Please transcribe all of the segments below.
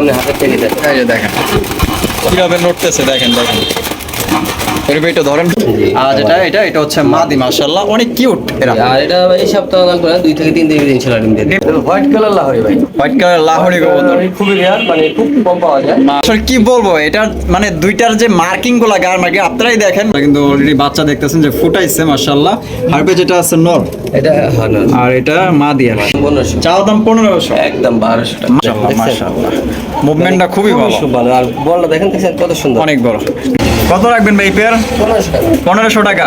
আপনি হাতের থেকে দেন এই যে দেখেন। কীভাবে নড়তেছে দেখেন দেখেন। শরীফ ভাই, এটা ধরেন আর যেটা এটা এটা হচ্ছে মাদি মাশাআল্লাহ। অনেক কিউট এরা। আর এটা এই সপ্তাহ লাগবে না দুই থেকে তিন দিন ইনশাল্লাহ ডিম দিয়ে। হোয়াইট কালার লাহরি ভাই। হোয়াইট কালার লাহোরি কবুতর খুবই রেয়ার মানে খুব কম পাওয়া যায়। আসলে কি বলব এটা মানে দুইটার যে মার্কিংগুলা গার মার্কিং আপনারাই দেখেন। কিন্তু অলরেডি বাচ্চা দেখতেছেন যে ফুটাইছে মাশাআল্লাহ। হারবে যেটা আছে নর। এটা হ্যাঁ আর এটা মাদি আর চাও দাম পনেরোশো? একদম বারোশো টাকা। মাশাআল্লাহ মুভমেন্টটা খুবই ভালো। ভালো আর বলটা দেখেন দেখছেন কত সুন্দর। অনেক বড়। কত রাখবেন ভাই পেয়ার পনেরোশো টাকা।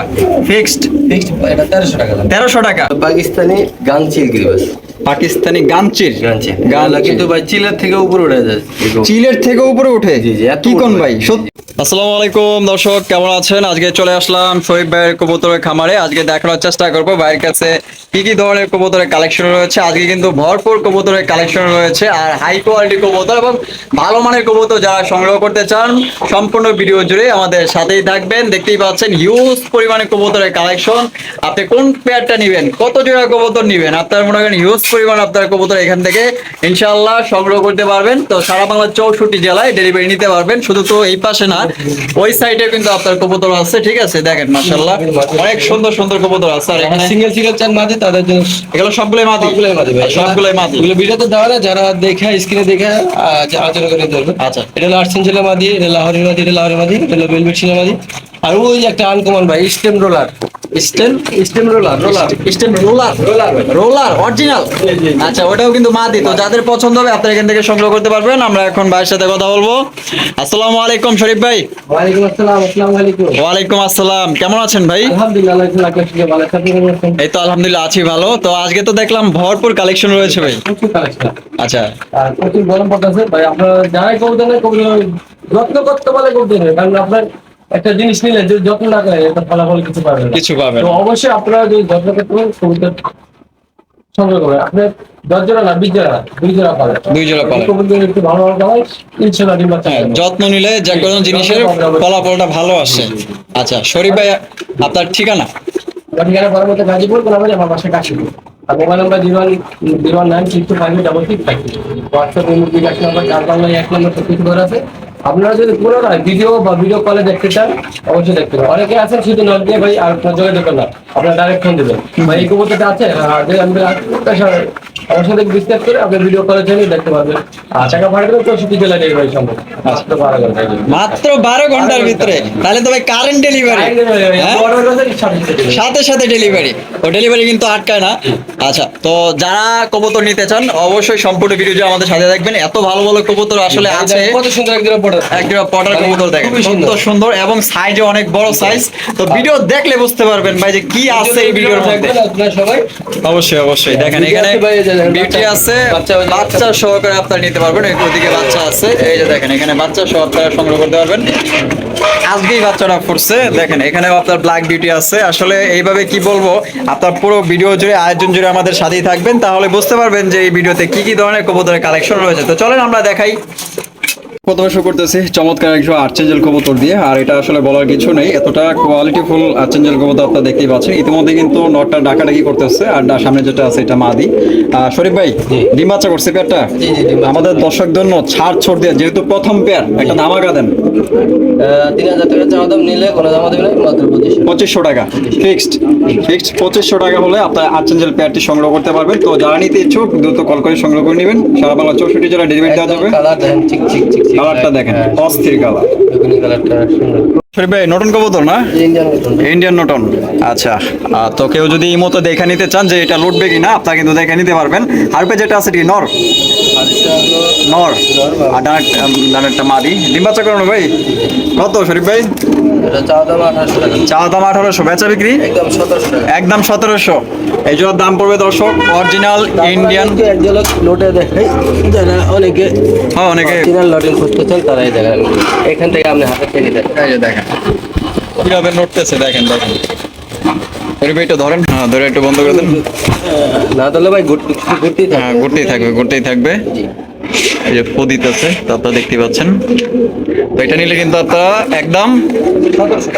ফিক্সড ফিক্সড এটা তেরোশো টাকা তেরোশো টাকা। পাকিস্তানি গাংচিল গিরিবাস পাকিস্তানি কিন্তু ভাই চিলের থেকে উপরে উঠে যায়। চিলের থেকে উপরে উঠে? কি কোন ভাই? সত্যি আসসালামু আলাইকুম দর্শক কেমন আছেন? আজকে চলে আসলাম শহীদ ভাইয়ের কবুতরের খামারে। আজকে দেখানোর চেষ্টা করব ভাইয়ের কাছে। কি কি ধরনের কবুতরের কালেকশন রয়েছে? আজকে কিন্তু ভরপুর কবুতরের কালেকশন রয়েছে আর হাই কোয়ালিটি কবুতর এবং ভালো মানের কবুতর যারা সংগ্রহ করতে চান, সম্পূর্ণ ভিডিও জুড়ে আমাদের সাথেই থাকবেন। দেখতেই পাচ্ছেন হিউজ পরিমাণে কবুতরের কালেকশন আপনি কোন পেয়ারটা নেবেন? কত জোড়া কবুতর নেবেন? আপনার মনে করেন হিউজ পরিমাণ আপনার কবুতর এখান থেকে ইনশাআল্লাহ সংগ্রহ করতে পারবেন। তো সারা বাংলার চৌষট্টি জেলায় ডেলিভারি নিতে পারবেন। শুধু তো এই পাশে না, ওই সাইডে কিন্তু আপনার কবুতর আছে, ঠিক আছে? দেখেন, মাশাআল্লাহ। অনেক সুন্দর সুন্দর কবুতর আছে। আর এখানে সিঙ্গেল সিঙ্গেল চান মাঝে তাদের জন্য এগুলো সবগুলোই মাদি। সবগুলোই মাদি ভাই। সবগুলোই মাদি। এগুলো ভিডিওতে দেওয়া না যারা দেখে স্ক্রিনে দেখে আলোচনা করে ধরবে আচ্ছা। এটা হলো আর্টসেন জেলা মাদি এটা লাহোরি মাদি এটা লাহোরি মাদি এটা হলো বেলভেট শিলা মাদি। আর ওই যে একটা আনকমন ভাই stem roller stem stem roller roller stem roller roller roller original আচ্ছা ওটাও কিন্তু মাদি। তো যাদের পছন্দ হবে আপনারা এখান থেকে সংগ্রহ করতে পারবেন। আমরা এখন ভাইয়ের সাথে কথা বলব। আসসালামু আলাইকুম শরীফ ভাই। ওয়ালাইকুম আসসালাম আসসালামু আলাইকুম। ওয়ালাইকুম আসসালাম। কেমন আছেন ভাই? আলহামদুলিল্লাহ এই তো আলহামদুলিল্লাহ আছি ভালো। তো আজকে তো দেখলাম ভরপুর কালেকশন রয়েছে ভাই। আচ্ছা। আর প্রচুর গরম পড়তেছে। ভাই আপনারা যারাই কবুতর কবুতর যত্ন করতে পারলে কবুতর কারণ আপনার একটা জিনিস নিলে যদি যত্ন না করে এটা ফলাফল কিছু পাবেন কিছু পাবেন তো অবশ্যই আপনারা যদি যত্ন করতে পারেন কবুতর সংগ্রহ করবেন আপনার দশ জোড়া না বিশ জোড়া দুই জোড়া পাবেন। দুই জোড়া পাবেন। কবুতর একটু ভালো ভালো খাওয়াই ইনশাল্লাহ ডিম বাচ্চা হ্যাঁ, যত্ন নিলে যে কোনো জিনিসের ফলাফলটা ভালো আসে। আচ্ছা শরীফ ভাই আপনার ঠিকানা? ঠিকানা পরবর্তী গাজীপুর কোনাবাড়ি আমার বাসায় কাশীপুর। আর mobile number zero one zero one nine six two five double six five WhatsApp number চার বাংলায় এক নম্বর সব কিছু করা আছে আপনারা যদি পুনরায় ভিডিও বা ভিডিও কলে দেখতে চান অবশ্যই দেখতে পারেন। অনেকে আছেন শুধু নট দিয়ে ভাই আর যোগাযোগ না। আপনারা ডাইরেক্ট ফোন দেবেন। ভাই এই কবুতরটা আছে? আর যদি আমি আমার সাথে করে আপনি ভিডিও কলের জন্য দেখতে পারবেন। আর টাকা ভাড়া করে চৌষট্টি জেলা ডেলিভারি সম্ভব। মাত্র বারো মাত্র বারো ঘণ্টার ভিতরে। তাহলে তো ভাই কারেন্ট ডেলিভারি হ্যাঁ? সাথে সাথে ডেলিভারি ও ডেলিভারি কিন্তু আটকায় না। আচ্ছা তো যারা কবুতর নিতে চান অবশ্যই সম্পূর্ণ ভিডিও আমাদের সাথে দেখবেন। এত ভালো ভালো কবুতর আসলে আছে। কত সুন্দর পটার কবুতর দেখেন। সুন্দর। সুন্দর এবং সাইজে অনেক বড় সাইজ তো ভিডিও দেখলে বুঝতে পারবেন ভাই যে কি আছে এই ভিডিওর মধ্যে। আপনারা সবাই। অবশ্যই অবশ্যই। দেখেন এখানে বিউটি আছে বাচ্চা- সহকারে আপনারা নিতে পারবেন ওইদিকে বাচ্চা আছে এই যে দেখেন এখানে বাচ্চা সহ আপনারা সংগ্রহ করতে পারবেন। আজকেই বাচ্চাটা দেখেন এখানেও আপনার ব্ল্যাক বিউটি আছে। আসলে এইভাবে কি বলব আপনার পুরো ভিডিও জুড়ে আয়োজন জুড়ে আমাদের সাথেই থাকবেন তাহলে বুঝতে পারবেন যে এই ভিডিওতে কি কি ধরনের কবুতরের কালেকশন রয়েছে। তো চলেন আমরা দেখাই। প্রথমে শুরু করতেছি। চমৎকার একটু আর্চেঞ্জেল কবুতর দিয়ে। আর এটা আসলে বলার কিছু নেই। এতটা কোয়ালিটিফুল আর্চেঞ্জেল কবুতর আপনারা দেখতেই পাচ্ছেন। ইতিমধ্যে কিন্তু নটটা ডাকাডাকি করতেছে। আর সামনে যেটা আছে এটা মাদি। শরীফ ভাই ডিম বাচ্চা করছে পেয়ারটা। আমাদের দর্শক জন্য ছাড় ছোট দিয়ে যেহেতু প্রথম পেয়ার একটা ধামাকা দেন। তিন হাজার টাকা চাওয়া দাম নিলে কোনো দাম দেবে মাত্র পঁচিশশো। টাকা। ফিক্সড ফিক্সড পঁচিশশো টাকা হলে আপনার আর্চেঞ্জেল পেয়ারটি সংগ্রহ করতে পারবেন। তো যারা নিতে ইচ্ছুক দ্রুত কল করে সংগ্রহ করে নেবেন। সারা বাংলা চৌষট্টি জেলা ডেলিভারি দেওয়া যাবে। কালারটা দেখেন হ্যাঁ, অস্থির কালার শরীফ ভাই নটন কবুতর না? ইন্ডিয়ান নটন। আচ্ছা তো কেউ যদি এই মতো দেখে নিতে চান যে এটা লুটবে কি না আপনারা কিন্তু দেখে নিতে পারবেন। হারপে যেটা আছে কি নর আর এটা নর। নর। আর ডানেরটা মাদি। ডিম বাচ্চা করানো ভাই? কত শরীফ ভাই? চা দাম আঠারোশো বেচা বিক্রি? একদম সতেরোশো এই জন্য দাম পড়বে দর্শক অরিজিনাল ইন্ডিয়ান লোটে দেখাই। যারা অনেকে হ্যাঁ অনেকে অরিজিনাল লটিং খুঁজতেছেন তারাই দেখেন। এখান থেকে আপনি হাতের থেকে দেখেন দেখেন। কীভাবে নড়তেছে দেখেন দেখেন। ভাই ধরেন। হ্যাঁ ধরে একটু বন্ধ করে দেন। না তাহলে ভাই ঘুরতে ঘুরতেই হ্যাঁ ঘুরতেই থাকবে ঘুরতেই থাকবে। এই যে ফো আছে তা আপনারা দেখতে পাচ্ছেন। তো এটা নিলে কিন্তু আপনারা একদম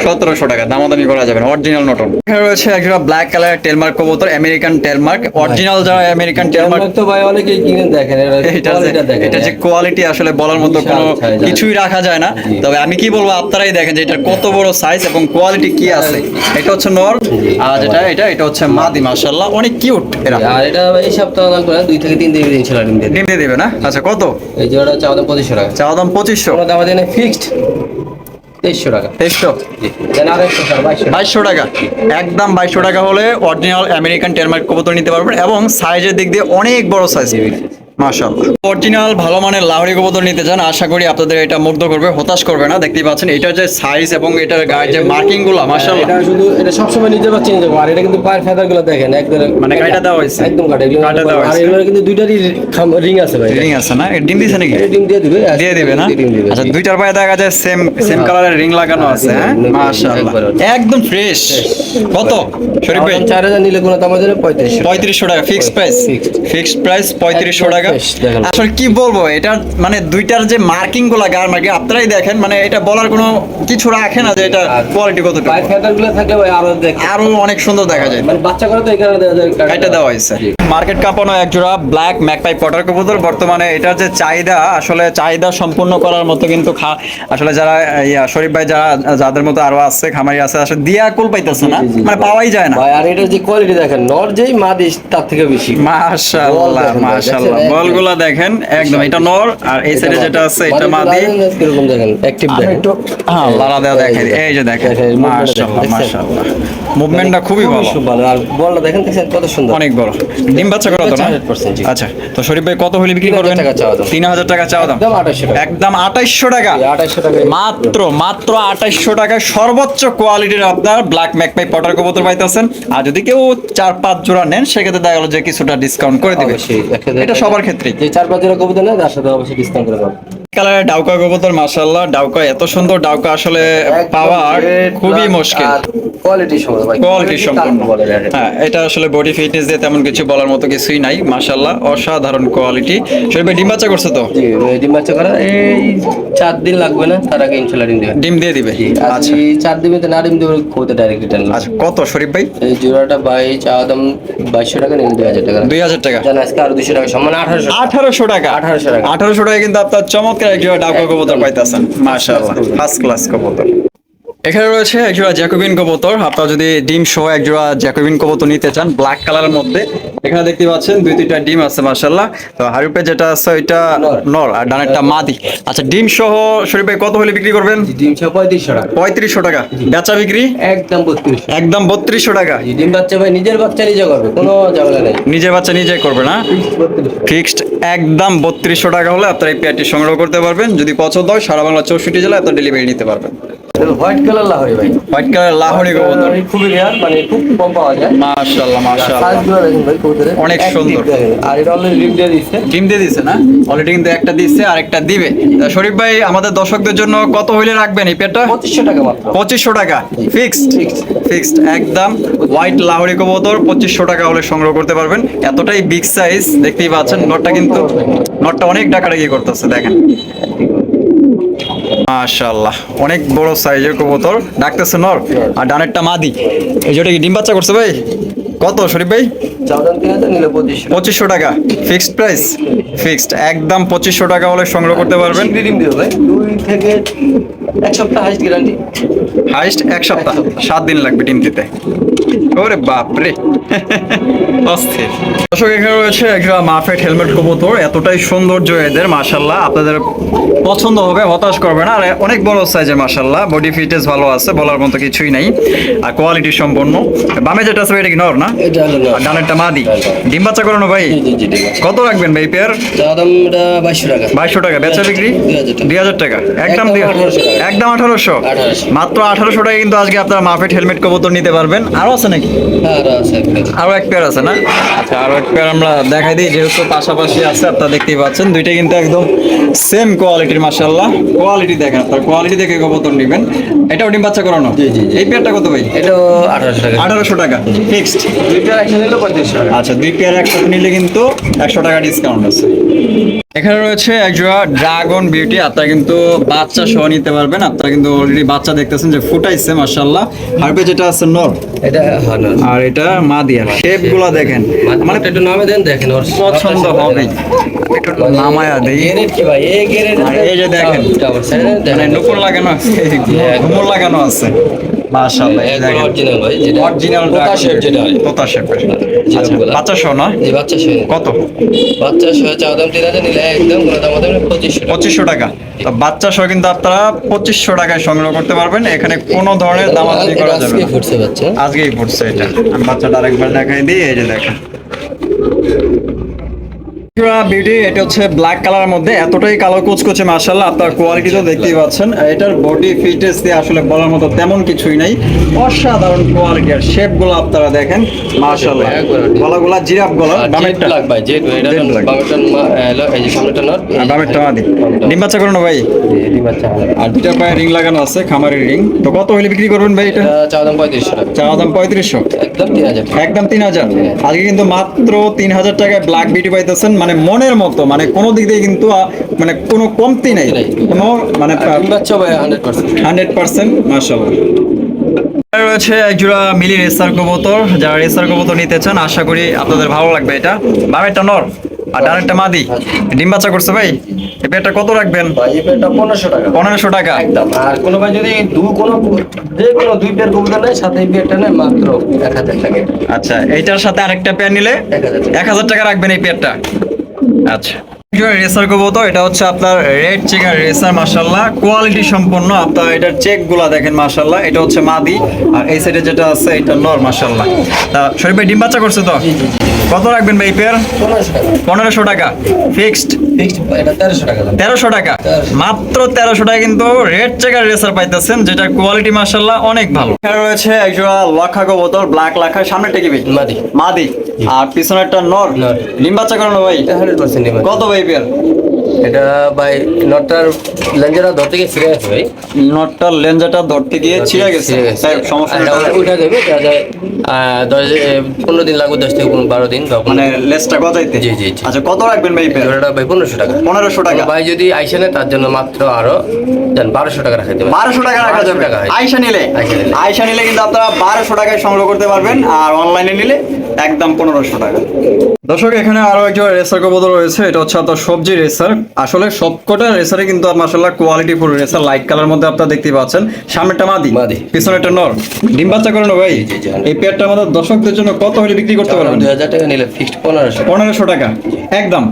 সতেরোশো টাকা দামাদামি করা যাবে অরিজিনাল নটন এখানে রয়েছে একটা ব্ল্যাক কালার টেলমার্ক কবুতর আমেরিকান টেলমার্ক অরিজিনাল যারা আমেরিকান টেলমার্ক তো ভাই অনেকেই কিনে দেখেন এটা এটা যে হ্যাঁ। কোয়ালিটি আসলে বলার মতো কোনো কিছুই রাখা যায় না। তবে আমি কি বলব আপনারাই দেখেন যে এটা কত বড় সাইজ এবং কোয়ালিটি কি আছে। এটা হচ্ছে নর আর যেটা এটা এটা হচ্ছে মাদি মাশাআল্লাহ। অনেক কিউট এরা। আর এটা এই সপ্তাহ দুই থেকে তিন দিন ডিম দিয়ে। দিবে না? আচ্ছা কত? এই জোড়া চাওয়া দাম পঁচিশশো টাকা। চাওয়া দাম পঁচিশশো। কোনো দাম দেয় ফিক্সড তেইশশো টাকা। তেইশশো? বাইশশো টাকা। একদম বাইশশো টাকা হলে অরিজিনাল আমেরিকান টেরমার্ক কবুতর নিতে পারবেন এবং সাইজের দিক দিয়ে অনেক বড় সাইজ মাশাআল্লাহ। অরিজিনাল ভালো মানের লাহোরি কবুতর নিতে চান আশা করি আপনাদের এটা মুগ্ধ করবে হতাশ করবে না। দেখতেই পাচ্ছেন এটার যে সাইজ এবং এটার গায়ের যে মার্কিংগুলো মাশাআল্লাহ। এটা শুধু এটা সবসময় নিতে পারব আর এটা কিন্তু পায়ের ফেদারগুলো দেখেন একদম মানে কাইটা দেওয়া হয়েছে? একদম কাটা কাটা দেওয়া আর এগুলো কিন্তু দুইটারই রিং আছে ভাই। রিং আছে না? ডিম দিছে নাকি? ডিম দিয়ে দিবে দিয়ে দিবে না? আচ্ছা দুইটার পায়ে দেখা যায় সেম সেম কালারের রিং লাগানো আছে হ্যাঁ? মাশাআল্লাহ। একদম। ফ্রেশ কত? শরীফ ভাই? চার হাজার নিলে কোনো দাম আছে পঁয়ত্রিশশো। পঁয়ত্রিশশো টাকা ফিক্সড প্রাইস. ফিক্সড প্রাইস পঁয়ত্রিশশো টাকা দেখেন। আসলে কি বলব এটা মানে দুইটার যে মার্কিংগুলা গার মার্কিং আপনারাই দেখেন মানে এটা বলার কোনো কিছু রাখে না যে এটা কোয়ালিটি কত ভাই ফেদারগুলো থাকলে ভাই আরও দেখ। আরও অনেক সুন্দর দেখা যায়। মানে বাচ্চা করে তো এখানে কারণে দেওয়া যায়। এটা দেওয়া হয়েছে। মার্কেট কাঁপানো এক জোড়া ব্ল্যাক ম্যাকপাই পটার কবুতর। বর্তমানে এটার যে চাহিদা আসলে চাহিদা সম্পূর্ণ করার মতো কিন্তু আসলে যারা ইয়া শরীফ ভাই যারা যাদের মতো আরও আছে খামারি আছে আসলে দিয়া কুল পাইতেছে না। মানে পাওয়াই যায় না। আর এটার যে কোয়ালিটি দেখেন নর যেই মা দিস তার থেকে বেশি। মাশাআল্লাহ দেখেন মাশাআল্লাহ? বলগুলা দেখেন একদম। এটা নর আর এই সাইডে যেটা আছে এটা মাদি। কীরকম দেখেন? অ্যাক্টিভ দেখেন। একটু হ্যাঁ লালা দেওয়া দেখেন এই যে দেখেন। দেখেন, মাশাআল্লাহ মাশাআল্লাহ। মুভমেন্টটা খুবই ভালো। খুব ভালো আর বলটা দেখেন দেখছেন? কত সুন্দর। অনেক বড়। ডিম বাচ্চা করা তো না? 100% আচ্ছা তো শরীফ ভাই কত হলে বিক্রি করবেন? টাকা। তিন হাজার টাকা চাওয়া দাম? একদম 2800 টাকা। একদম আঠাইশশো টাকা? মাত্র মাত্র আঠাইশশো টাকায় সর্বোচ্চ কোয়ালিটির আপনার ব্ল্যাক ম্যাকপাই পটার কবুতর পাইতেছেন। আর যদি কেউ চার পাঁচ জোড়া নেন সেক্ষেত্রে দেখা গেলো যে কিছুটা ডিসকাউন্ট করে দিবে। এটা সবার ক্ষেত্রে যে চার পাঁচ জোড়া কবিতা নেয় তার সাথে অবশ্যই ডিসকাউন্ট করে দেবো কালারের ডাউকা কবুতর মাশাআল্লাহ। ডাউকা এত সুন্দর ডাউকা আসলে পাওয়া খুবই মুশকিল। কোয়ালিটি সম্পূর্ণ কোয়ালিটি সম্পন্ন হ্যাঁ এটা আসলে বডি ফিটনেস দিয়ে তেমন কিছু বলার মতো কিছুই নাই মাশাআল্লাহ অসাধারণ কোয়ালিটি শরীফ ডিম বাচ্চা করছে তো? জি ডিম বাচ্চা করা এই চার দিন লাগবে না তার আগে ইনশাল্লাহ ডিম দেবে। ডিম দিয়ে দিবে? আচ্ছা। চার দিন না ডিম দেবে কবিতা ডাইরেক্ট রিটার্ন আচ্ছা কত শরীফ ভাই? এই জোড়াটা বাই চা দাম বাইশশো টাকা টাকা। টাকা। জান আজকে আরও দুশো টাকা সম্মান আঠারোশো আঠারোশো টাকা? 1800 টাকা। আঠারোশো টাকা কিন্তু আপনার চমৎকার একজোড়া ডাউকা কবুতর পাইতেছেন মাশাআল্লাহ ফার্স্ট ক্লাস কবুতর। এখানে রয়েছে একজোড়া জ্যাকোবিন কবুতর। আপনারা যদি ডিম সহ একজোড়া জ্যাকোবিন কবুতর নিতে চান ব্ল্যাক কালারের মধ্যে। এখানে দেখতে পাচ্ছেন দুই তিনটা ডিম আছে মাশাআল্লাহ। তো হারুপে যেটা আছে ওইটা নর। আর ডানেরটা মাদি। আচ্ছা ডিম সহ শরীফ ভাই কত হলে বিক্রি করবেন? ডিম ছ পঁয়ত্রিশশো টাকা। পঁয়ত্রিশশো টাকা। বেচা বিক্রি? একদম বত্রিশ একদম বত্রিশশো টাকা। ডিম বাচ্চা ভাই নিজের বাচ্চা নিজে করবে কোনো ঝামেলা নেই। নিজে বাচ্চা নিজে করবে না? ফিক্সড একদম বত্রিশশো টাকা হলে আপনারা এই পেয়ারটি সংগ্রহ করতে পারবেন। যদি পছন্দ হয় সারা বাংলা চৌষট্টি জেলায় আপনার ডেলিভারি নিতে পারবেন। হোয়াইট কালার লাহরি ভাই। হোয়াইট কালার লাহোরি কবুতর খুবই রেয়ার মানে খুব কম পাওয়া যায়। মাশাআল্লাহ মাশাআল্লাহ। সাইজগুলো দেখেন ভাই কবুতরের। অনেক সুন্দর। আর এটা অলরেডি রিপ দিয়ে দিচ্ছে। ডিম দিয়ে দিছে না? অলরেডি কিন্তু একটা দিচ্ছে আর একটা দিবে শরীফ ভাই আমাদের দর্শকদের জন্য কত হইলে রাখবেন এই পেয়ারটা পঁচিশশো টাকা মাত্র। পঁচিশশো টাকা। ফিক্সড ফিক্সড একদম। হোয়াইট লাহোরি কবুতর পঁচিশশো টাকা হলে সংগ্রহ করতে পারবেন। এতটাই বিগ সাইজ দেখতেই পাচ্ছেন নটটা কিন্তু নটটা অনেক ডাকাডাকি করতেছে দেখেন। মাশাআল্লাহ। অনেক বড় সাইজের কবুতর। ডাকতেছে নর। আর ডানেরটা মাদি। এই যেটা কি ডিম বাচ্চা করছে ভাই? কত শরীফ ভাই? পঁচিশশো টাকা। Fixed price? ফিক্সড। একদম পঁচিশশো টাকা হলে সংগ্রহ করতে পারবেন। দুই থেকে এক সপ্তাহ হাইস্ট গ্যারান্টি। হাইস্ট এক সপ্তাহ। সাত দিন লাগবে ডিম দিতে। ওরে বাপরে। অস্থির। দর্শক এখানে রয়েছে একটা মাফেট হেলমেট কবুতর। এতটাই সৌন্দর্য এদের মাশাল্লাহ আপনাদের পছন্দ হবে হতাশ করবে না। আর অনেক বড় সাইজের মাশাল্লাহ বডি ফিটনেস ভালো আছে বলার মতো কিছুই নাই। আর কোয়ালিটি সম্পন্ন। বামে যেটা আছে এটা কি নর না? এটা না ডানেরটা মাদি। ডিম বাচ্চা করানো ভাই? কত রাখবেন ভাই পেয়ার বাইশশো টাকা। বাইশশো টাকা। বেচা বিক্রি? দুই হাজার টাকা। একদম একদম দুই- 1800 টাকা। একদম আঠারোশো? মাত্র আঠারোশো টাকা কিন্তু আজকে আপনার মাফেট হেলমেট কবুতর নিতে পারবেন। আরও আছে নাকি? আর আছে। আরও এক পেয়ার আছে না? আচ্ছা আরও এক পেয়ার আমরা দেখাই দিই যেহেতু পাশাপাশি আছে আপনারা দেখতেই পাচ্ছেন দুইটা কিন্তু একদম সেম কোয়ালিটির মাশাআল্লাহ। কোয়ালিটি দেখেন আপনার কোয়ালিটি দেখে কবুতর নেবেন। এটাও ডিম বাচ্চা করানো? জি জি এই পেয়ারটা কত ভাই? এটাও আঠারোশো টাকা। আঠারোশো টাকা ফিক্সড দুই পেয়ার একসাথে নিলে পঁয়ত্রিশশো টাকা। আচ্ছা দুই পেয়ার একসাথে নিলে কিন্তু একশো টাকা ডিসকাউন্ট আছে। এখানে রয়েছে একজোড়া ড্রাগন বিউটি আপনারা কিন্তু বাচ্চা সহ নিতে পারবেন। আপনারা কিন্তু অলরেডি বাচ্চা দেখতেছেন যে ফুটাইছে মাশাআল্লাহ। হারপে যেটা আছে নর এটা আর এটা মাদিয়া শেপগুলা দেখেন। মানে একটু নামে দেন দেখেন ওর পছন্দ হবে একটু নামায়া দেই। গেরেট কি ভাই? এই যে দেখেন। মানে নুপুর লাগানো আছে ঘুমর লাগানো আছে। মাশাআল্লাহ এই দেখেন। অরিজিনাল ভাই যেটা অরিজিনাল পোতা shape যেটা হয়। তোতা শেপের আচ্ছা বাচ্চা সহ না? জি বাচ্চা কত? বাচ্চা দাম নিলে একদম কোনো দাম টাকা। তো বাচ্চা সহ কিন্তু আপনারা পঁচিশশো টাকায় সংগ্রহ করতে পারবেন। এখানে কোনো ধরনের দামাদামি করা যাবে আজকে না ফুটছে বাচ্চা। আজকেই পড়ছে এটা। আমি বাচ্চাটা আরেকবার দেখাই দিই এই যে দেখেন। বিউটি এটা হচ্ছে ব্ল্যাক কালারের মধ্যে এতটাই কালো কুচকুচে মার্শাল্লাহ আপনার কোয়ালিটি তো দেখতেই পাচ্ছেন। এটার বডি ফিটনেস দিয়ে আসলে বলার মতো তেমন কিছুই নাই। অসাধারণ কোয়ালিটি আর শেপ আপনারা দেখেন মার্শাল্লাহ গলাগুলা জিরাফ গলা জেড বামেরটা। ব্ল্যাক এটা বামেরটা এই যে সামনেটা নর। বামেরটা মাদি ডিম বাচ্চা করো ভাই। এই বাচ্চা। আর দুটা পায়ে রিং লাগানো আছে খামারের রিং তো কত হলে বিক্রি করবেন ভাই এটা চাওয়া দাম পঁয়ত্রিশশো টাকা। চাওয়া দাম পঁয়ত্রিশশো। একদম তিন হাজার আজকে কিন্তু মাত্র তিন হাজার টাকায় ব্ল্যাক বিউটি পাইতেছেন মানে মনের মতো মানে কোনো দিক দিয়ে কিন্তু মানে কোনো কমতি নেই। কোনো মানে হান্ড্রেড পার্সেন্ট রয়েছে একজোড়া মিলি রেসার কবুতর যারা রেসার কবুতর নিতে চান আশা করি আপনাদের ভালো লাগবে এটা। বামেরটা নর আর ডানেরটা মাদি। ডিম বাচ্চা করছে ভাই। এই পেয়ারটা কত রাখবেন? ভাই এ পেয়ারটা পনেরোশো টাকা। পনেরোশো টাকা। একদম। আর কোনো ভাই যদি দু কোনো যে কোনো দুই পেয়ার কবুতর নেয় সাথে এই পেয়ারটা নেয় মাত্র এক হাজার টাকা। আচ্ছা এইটার সাথে আরেকটা পেয়ার নিলে এক হাজার টাকা। এক হাজার টাকা রাখবেন এই পেয়ারটা আচ্ছা। রেসার কবুতর এটা হচ্ছে আপনার রেড রেসার কোয়ালিটি সম্পন্ন আপনার এটার চেকগুলা দেখেন এটা হচ্ছে মাদি আর এই সাইডে যেটা আছে এটা নর তা শরীফ ভাই ডিম বাচ্চা করছে তো? কত রাখবেন ভাই পেয়ার পনেরোশো টাকা। ফিক্সড তেরোশো টাকা মাত্র তেরোশো টাকা কিন্তু রেড চেকার রেসার পাইতেছেন যেটা কোয়ালিটি মাশাল্লাহ অনেক ভালো। এখানে রয়েছে একজোড়া লাখা কবুতর ব্ল্যাক লাখা সামনে টেকিবি? মাদি। মাদি। আর পিছনেরটা নর। নর। ডিম বাচ্চা করানো ভাই? কত ভাই পেয়ার এটা ভাই নটটার লেঞ্জারা ধরতে গিয়ে ছিঁড়ে গেছে ভাই। নটটার লেঞ্জাটা ধরতে গিয়ে ছিঁড়ে গেছে। সমস্যা উঠা যাবে দশ পনেরো দিন লাগবে দশ থেকে বারো দিন মানে লেজটা গজাইতে? জি, জি। আচ্ছা কত রাখবেন ভাই ওটা ভাই পনেরোশো টাকা। পনেরোশো টাকা। ভাই যদি আইসে নেয় তার জন্য মাত্র আরও জান বারোশো টাকা রাখা দেবে বারোশো টাকা রাখা যাবে। আইসা নিলে। আইসা নিলে। কিন্তু আপনারা বারোশো টাকায় সংগ্রহ করতে পারবেন। আর অনলাইনে নিলে একদম পনেরোশো টাকা। দর্শক এখানে আরও একজন রেসার কবুতর রয়েছে এটা হচ্ছে আপনার সবজি রেসার আসলে সবকটা রেসারে কিন্তু মাসাল্লাহ quality full racer light colour মধ্যে আপনারা দেখতে পাচ্ছেন। সামনেরটা মাদি। মাদি। পিছনেরটা নর। ডিম বাচ্চা করানো ভাই। এই পেয়ারটা আমাদের দর্শকদের জন্য কত হলে বিক্রি করতে পারবেন? দুই হাজার টাকা নিলে ফিক্সড পনেরোশো পনেরোশো টাকা। একদম।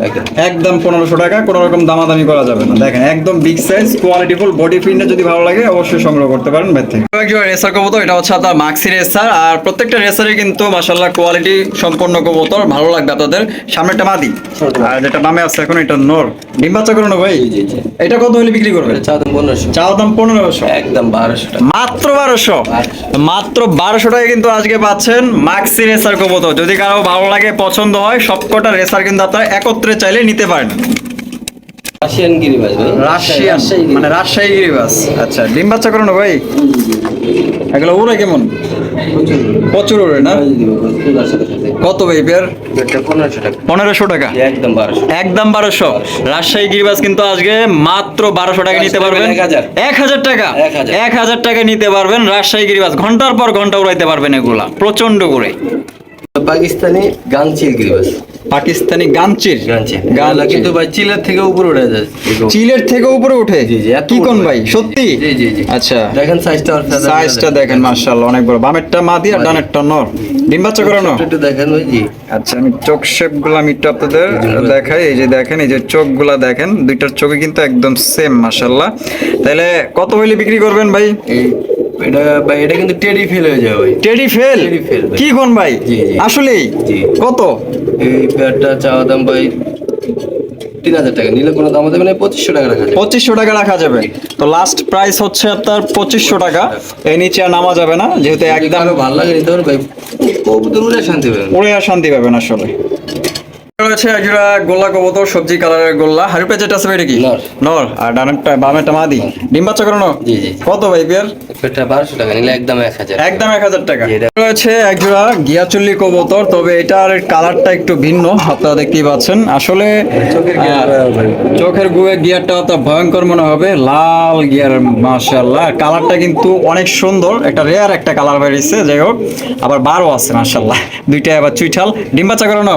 একদম। পনেরোশো টাকা। কোনো রকম দামাদামি করা যাবে না। দেখেন একদম big size quality full body fitness যদি ভালো লাগে অবশ্যই সংগ্রহ করতে পারেন বের থেকে। রেসার কবুতর এটা হচ্ছে আপনার মাক্সি রেসার আর প্রত্যেকটা রেসারই কিন্তু মাসাল্লাহ কোয়ালিটি সম্পন্ন কবুতর। ভালো লাগবে আপনাদের সামনেটা মাদি আর যেটা নামে আছে এখন এটা নোর। ডিম বাচ্চা করো না ভাই। এটা কত হলে বিক্রি করবে? চা দাম পনেরোশো। চাও দাম পনেরোশো। একদম বারোশো মাত্র বারোশো? মাত্র বারোশো টাকা কিন্তু আজকে পাচ্ছেন মাক্সি রেসার কবুতর। যদি কারও ভালো লাগে পছন্দ হয় সবকটা রেসার কিন্তু আপনারা একত্রে চাইলে নিতে পারেন। রাশিয়ান গিরি ভাই। ভাই রাশিয়ান মানে রাজশাহী গিরিবাস আচ্ছা ডিম বাচ্চা করো না ভাই? এগুলো উড়ে কেমন? না? কত ভাই পেয়ার? পনেরোশো টাকা। একদম বারোশো। একদম বারোশো। রাজশাহী গিরিবাস কিন্তু আজকে মাত্র বারোশো টাকা নিতে পারবেন। এক হাজার। টাকা? এক হাজার। এক হাজার টাকা নিতে পারবেন রাজশাহী গিরিবাস। ঘণ্টার পর ঘণ্টা উড়াইতে পারবেন এগুলা। প্রচণ্ড করে। পাকিস্তানি গান চিল গিরিবাস। পাকিস্তানি গানচির। গান চিল গানচির। কিন্তু ভাই চিলের থেকে উপরে উঠে যায়। চিলের থেকে উপরে উঠে? জি, জি, কি কোন ভাই। সত্যি? জি, জি, জি। আচ্ছা। দেখেন সাইজটা সাইজটা দেখেন। মাশাআল্লাহ অনেক বড়। বামেরটা মাদি আর। ডানেরটা নর। ডিম বাচ্চা করানো একটু একটু দেখেন ভাই জি আচ্ছা আমি চোখ শেপগুলো আমি একটু আপনাদের দেখাই। এই যে দেখেন এই যে চোখগুলা দেখেন দুইটার চোখে কিন্তু একদম সেম মাশাআল্লাহ। তাহলে কত হইলে বিক্রি করবেন ভাই? এই এটা ভাই এটা কিন্তু টেডি ফেল হয়ে ভাই। টেডি ফেল কি কোন ভাই। কত? এই প্যাডটা চাওয়া দাম ভাই তিন হাজার টাকা। নিলে কোনো দাম দেবে না পঁচিশশো টাকা রাখা যাবে। পঁচিশশো টাকা রাখা যাবে। তো লাস্ট প্রাইস হচ্ছে আপনার পঁচিশশো টাকা। এই নিচে আর নামা যাবে না যেহেতু একদম ভালো লাগে নিতে পারবে ভাই উড়ে আর শান্তি পাবেন আসলে। একজোড়া গোল্লা সবজি কালারের গোল্লা। হাড়ি পেঁচে আছে নর। আর মাদি। ডিম বাচ্চা কত ভাই চোখের গুয়ে গিয়ারটা তো ভয়ঙ্কর মনে হবে। লাল গিয়ার মাশাআল্লাহ। কালারটা কিন্তু অনেক সুন্দর। একটা রেয়ার একটা কালার বেরিয়েছে। যাই হোক আবার বারো আছে মাসাল্লাহ দুইটা আবার চুইঠাল। ডিম বাচ্চা করানো?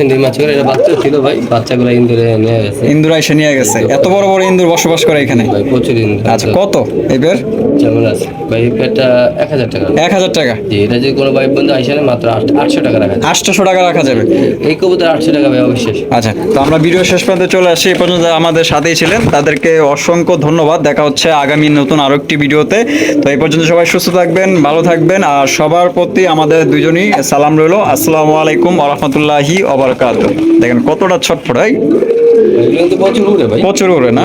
এটা বাচ্চা ছিল ভাই বাচ্চাগুলো ইন্দুরে নিয়ে গেছে। এসে নিয়ে গেছে। এত বড় বড় ইন্দুর বসবাস করে এখানে? প্রচুর ইন্দুর আচ্ছা কত যেমন আছে। ভাই এক হাজার টাকা। এক হাজার টাকা? এটা কোনো ভাই বন্ধু আইসে মাত্র আটশো টাকা রাখা আটশো টাকা রাখা যাবে? এই কবুতর আটশো টাকা ভাই আচ্ছা তো আমরা ভিডিও শেষ পর্যন্ত চলে আসি। এই পর্যন্ত আমাদের সাথেই ছিলেন। তাদেরকে অসংখ্য ধন্যবাদ। দেখা হচ্ছে আগামী নতুন আরও একটি ভিডিওতে। তো এই পর্যন্ত সবাই সুস্থ থাকবেন ভালো থাকবেন। আর সবার প্রতি আমাদের দুজনই সালাম রইল। আসসালামু আলাইকুম আ রহমতুল্লাহি অবরকাত দেখেন কতটা ছটফট হয় প্রচুর উড়ে না?